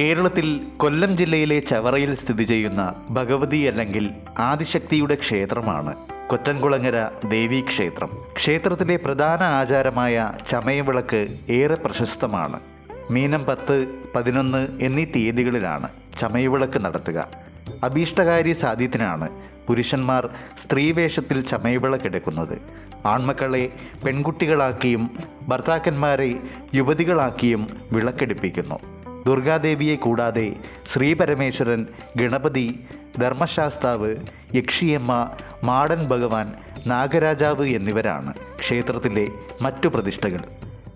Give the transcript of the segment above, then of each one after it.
കേരളത്തിൽ കൊല്ലം ജില്ലയിലെ ചവറയിൽ സ്ഥിതി ചെയ്യുന്ന ഭഗവതി അല്ലെങ്കിൽ ആദിശക്തിയുടെ ക്ഷേത്രമാണ് കൊറ്റൻകുളങ്ങര ദേവീ ക്ഷേത്രം. ക്ഷേത്രത്തിലെ പ്രധാന ആചാരമായ ചമയവിളക്ക് ഏറെ പ്രശസ്തമാണ്. മീനം പത്ത് പതിനൊന്ന് എന്നീ തീയതികളിലാണ് ചമയവിളക്ക് നടത്തുക. അഭീഷ്ടകാരി സാധ്യത്തിനാണ് പുരുഷന്മാർ സ്ത്രീവേഷത്തിൽ ചമയവിളക്കെടുക്കുന്നത് ആൺമക്കളെ പെൺകുട്ടികളാക്കിയും ഭർത്താക്കന്മാരെ യുവതികളാക്കിയും വിളക്കെടുപ്പിക്കുന്നു. ദുർഗാദേവിയെ കൂടാതെ ശ്രീപരമേശ്വരൻ ഗണപതി ധർമ്മശാസ്താവ് യക്ഷിയമ്മ മാടൻ ഭഗവാൻ നാഗരാജാവ് എന്നിവരാണ് ക്ഷേത്രത്തിലെ മറ്റു പ്രതിഷ്ഠകൾ.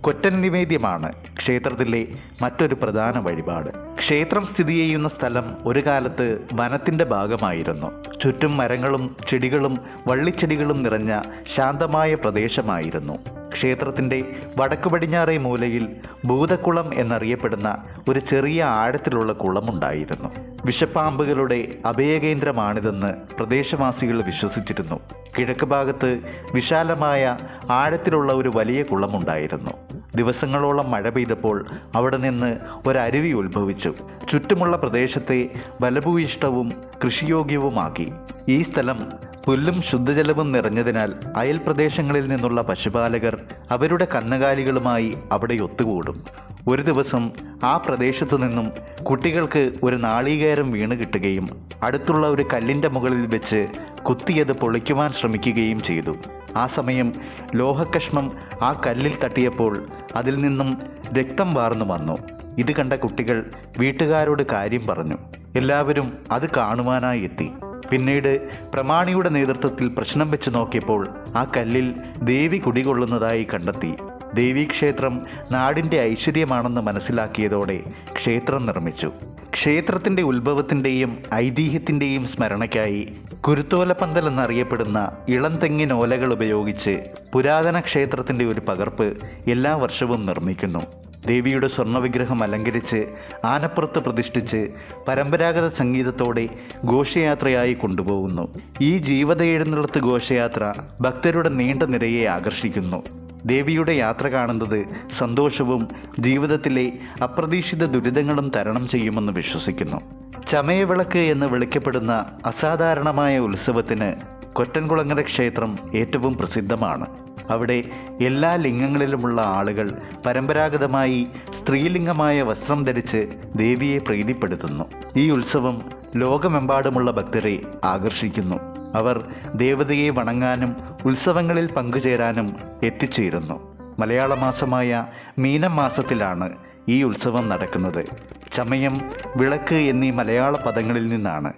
കൊറ്റൻ നിവേദ്യമാണ് ക്ഷേത്രത്തിലെ മറ്റൊരു പ്രധാന വഴിപാട്. ക്ഷേത്രം സ്ഥിതി ചെയ്യുന്ന സ്ഥലം ഒരു കാലത്ത് വനത്തിന്റെ ഭാഗമായിരുന്നു. ചുറ്റും മരങ്ങളും ചെടികളും വള്ളിച്ചെടികളും നിറഞ്ഞ ശാന്തമായ പ്രദേശമായിരുന്നു. ക്ഷേത്രത്തിന്റെ വടക്കു പടിഞ്ഞാറേ മൂലയിൽ ഭൂതക്കുളം എന്നറിയപ്പെടുന്ന ഒരു ചെറിയ ആഴത്തിലുള്ള കുളമുണ്ടായിരുന്നു. വിഷപ്പാമ്പുകളുടെ അഭയകേന്ദ്രമാണിതെന്ന് പ്രദേശവാസികൾ വിശ്വസിച്ചിരുന്നു. കിഴക്ക് ഭാഗത്ത് വിശാലമായ ആഴത്തിലുള്ള ഒരു വലിയ കുളമുണ്ടായിരുന്നു. ദിവസങ്ങളോളം മഴ പെയ്തപ്പോൾ അവിടെ നിന്ന് ഒരരുവി ഉത്ഭവിച്ചു. ചുറ്റുമുള്ള പ്രദേശത്തെ ബലഭൂയിഷ്ടവും കൃഷിയോഗ്യവുമാക്കി. ഈ സ്ഥലം പുല്ലും ശുദ്ധജലവും നിറഞ്ഞതിനാൽ അയൽ പ്രദേശങ്ങളിൽ നിന്നുള്ള പശുപാലകർ അവരുടെ കന്നുകാലികളുമായി അവിടെ ഒത്തുകൂടും. ഒരു ദിവസം ആ പ്രദേശത്തു നിന്നും കുട്ടികൾക്ക് ഒരു നാളികേരം വീണ് കിട്ടുകയും അടുത്തുള്ള ഒരു കല്ലിന്റെ മുകളിൽ വെച്ച് കുത്തിയത് പൊളിക്കുവാൻ ശ്രമിക്കുകയും ചെയ്തു. ആ സമയം ലോഹക്കഷ്ണം ആ കല്ലിൽ തട്ടിയപ്പോൾ അതിൽ നിന്നും രക്തം വാർന്നു വന്നു. ഇത് കണ്ട കുട്ടികൾ വീട്ടുകാരോട് കാര്യം പറഞ്ഞു. എല്ലാവരും അത് കാണുവാനായി എത്തി. പിന്നീട് പ്രമാണിയുടെ നേതൃത്വത്തിൽ പ്രശ്നം വെച്ച് നോക്കിയപ്പോൾ ആ കല്ലിൽ ദേവി കുടികൊള്ളുന്നതായി കണ്ടെത്തി. ദേവീക്ഷേത്രം നാടിന്റെ ഐശ്വര്യമാണെന്ന് മനസ്സിലാക്കിയതോടെ ക്ഷേത്രം നിർമ്മിച്ചു. ക്ഷേത്രത്തിന്റെ ഉത്ഭവത്തിന്റെയും ഐതിഹ്യത്തിന്റെയും സ്മരണയ്ക്കായി കുരുത്തോലപ്പന്തൽ എന്നറിയപ്പെടുന്ന ഇളം തെങ്ങിൻ ഓലകൾ ഉപയോഗിച്ച് പുരാതന ക്ഷേത്രത്തിന്റെ ഒരു പകർപ്പ് എല്ലാ വർഷവും നിർമ്മിക്കുന്നു. ദേവിയുടെ സ്വർണവിഗ്രഹം അലങ്കരിച്ച് ആനപ്പുറത്ത് പ്രതിഷ്ഠിച്ച് പരമ്പരാഗത സംഗീതത്തോടെ ഘോഷയാത്രയായി കൊണ്ടുപോകുന്നു. ഈ ജീവത എഴുന്നള്ളത്ത് ഘോഷയാത്ര ഭക്തരുടെ നീണ്ട നിരയെ ആകർഷിക്കുന്നു. ദേവിയുടെ യാത്ര കാണുന്നത് സന്തോഷവും ജീവിതത്തിലെ അപ്രതീക്ഷിത ദുരിതങ്ങളും തരണം ചെയ്യുമെന്ന് വിശ്വസിക്കുന്നു. ചമയവിളക്ക് എന്ന് വിളിക്കപ്പെടുന്ന അസാധാരണമായ ഉത്സവത്തിന് കൊറ്റൻകുളങ്ങര ക്ഷേത്രം ഏറ്റവും പ്രസിദ്ധമാണ്. അവിടെ എല്ലാ ലിംഗങ്ങളിലുമുള്ള ആളുകൾ പരമ്പരാഗതമായി സ്ത്രീലിംഗമായ വസ്ത്രം ധരിച്ച് ദേവിയെ പ്രീതിപ്പെടുത്തുന്നു. ഈ ഉത്സവം ലോകമെമ്പാടുമുള്ള ഭക്തരെ ആകർഷിക്കുന്നു. അവർ ദേവതയെ വണങ്ങാനും ഉത്സവങ്ങളിൽ പങ്കുചേരാനും എത്തിച്ചേരുന്നു. മലയാള മാസമായ മീനം മാസത്തിലാണ് ഈ ഉത്സവം നടക്കുന്നത്. ചമയം വിളക്ക് എന്നീ മലയാള പദങ്ങളിൽ നിന്നാണ്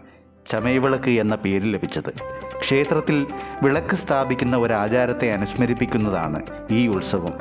ചമയവിളക്ക് എന്ന പേര് ലഭിച്ചത്. ക്ഷേത്രത്തിൽ വിളക്ക് സ്ഥാപിക്കുന്ന ഒരു ആചാരത്തെ അനുസ്മരിപ്പിക്കുന്നതാണ് ഈ ഉത്സവം.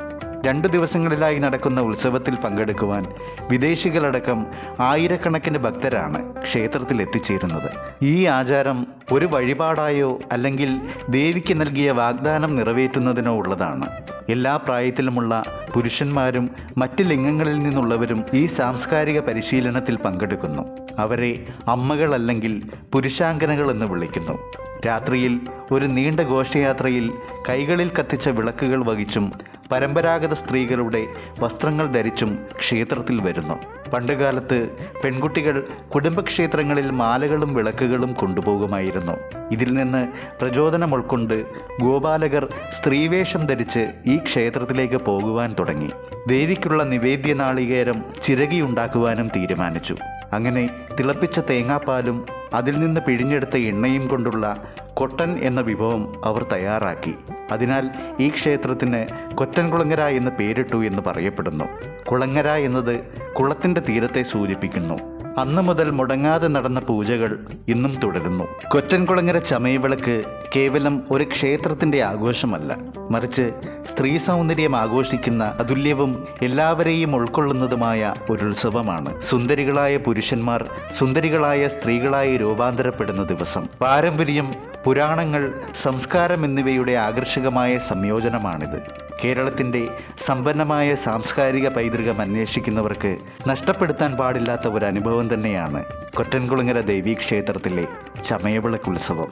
രണ്ട് ദിവസങ്ങളിലായി നടക്കുന്ന ഉത്സവത്തിൽ പങ്കെടുക്കുവാൻ വിദേശികളടക്കം ആയിരക്കണക്കിന് ഭക്തരാണ് ക്ഷേത്രത്തിൽ എത്തിച്ചേരുന്നത്. ഈ ആചാരം ഒരു വഴിപാടായോ അല്ലെങ്കിൽ ദേവിക്ക് നൽകിയ വാഗ്ദാനം നിറവേറ്റുന്നതിനോ ഉള്ളതാണ്. എല്ലാ പ്രായത്തിലുമുള്ള പുരുഷന്മാരും മറ്റ് ലിംഗങ്ങളിൽ നിന്നുള്ളവരും ഈ സാംസ്കാരിക പരിശീലനത്തിൽ പങ്കെടുക്കുന്നു. അവരെ അമ്മകൾ അല്ലെങ്കിൽ പുരുഷാങ്കനകൾ എന്ന് വിളിക്കുന്നു. രാത്രിയിൽ ഒരു നീണ്ട ഘോഷയാത്രയിൽ കൈകളിൽ കത്തിച്ച വിളക്കുകൾ വഹിച്ചും പരമ്പരാഗത സ്ത്രീകളുടെ വസ്ത്രങ്ങൾ ധരിച്ചും ക്ഷേത്രത്തിൽ വരുന്നു. പണ്ടുകാലത്ത് പെൺകുട്ടികൾ കുടുംബക്ഷേത്രങ്ങളിൽ മാലകളും വിളക്കുകളും കൊണ്ടുപോകുമായിരുന്നു. ഇതിൽ നിന്ന് പ്രചോദനം ഉൾക്കൊണ്ട് ഗോപാലകർ സ്ത്രീവേഷം ധരിച്ച് ഈ ക്ഷേത്രത്തിലേക്ക് പോകുവാൻ തുടങ്ങി. ദേവിക്കുള്ള നിവേദ്യ നാളികേരം ചിരകിയുണ്ടാക്കുവാനും തീരുമാനിച്ചു. അങ്ങനെ തിളപ്പിച്ച തേങ്ങാപ്പാലും അതിൽ നിന്ന് പിഴിഞ്ഞെടുത്ത എണ്ണയും കൊണ്ടുള്ള കൊട്ടൻ എന്ന വിഭവം അവർ തയ്യാറാക്കി. അതിനാൽ ഈ ക്ഷേത്രത്തിന് കൊറ്റൻകുളങ്ങര എന്ന് പേരിട്ടു എന്ന് പറയപ്പെടുന്നു. കുളങ്ങര എന്നത് കുളത്തിന്റെ തീരത്തെ സൂചിപ്പിക്കുന്നു. അന്ന് മുതൽ മുടങ്ങാതെ നടന്ന പൂജകൾ ഇന്നും തുടരുന്നു. കൊറ്റൻകുളങ്ങര ചമയവിളക്ക് കേവലം ഒരു ക്ഷേത്രത്തിന്റെ ആഘോഷമല്ല. മറിച്ച് സ്ത്രീ സൗന്ദര്യം ആഘോഷിക്കുന്ന അതുല്യവും എല്ലാവരെയും ഉൾക്കൊള്ളുന്നതുമായ ഒരു ഉത്സവമാണ് സുന്ദരികളായ പുരുഷന്മാർ സുന്ദരികളായ സ്ത്രീകളായി രൂപാന്തരപ്പെടുന്ന ദിവസം. പാരമ്പര്യം പുരാണങ്ങൾ സംസ്കാരം എന്നിവയുടെ ആകർഷകമായ സംയോജനമാണിത്. കേരളത്തിന്റെ സമ്പന്നമായ സാംസ്കാരിക പൈതൃകം അന്വേഷിക്കുന്നവർക്ക് നഷ്ടപ്പെടുത്താൻ പാടില്ലാത്ത ഒരു അനുഭവം തന്നെയാണ് കൊറ്റൻകുളങ്ങര ദേവീക്ഷേത്രത്തിലെ ചമയവിളക്ക് ഉത്സവം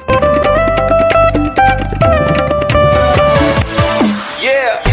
Yeah.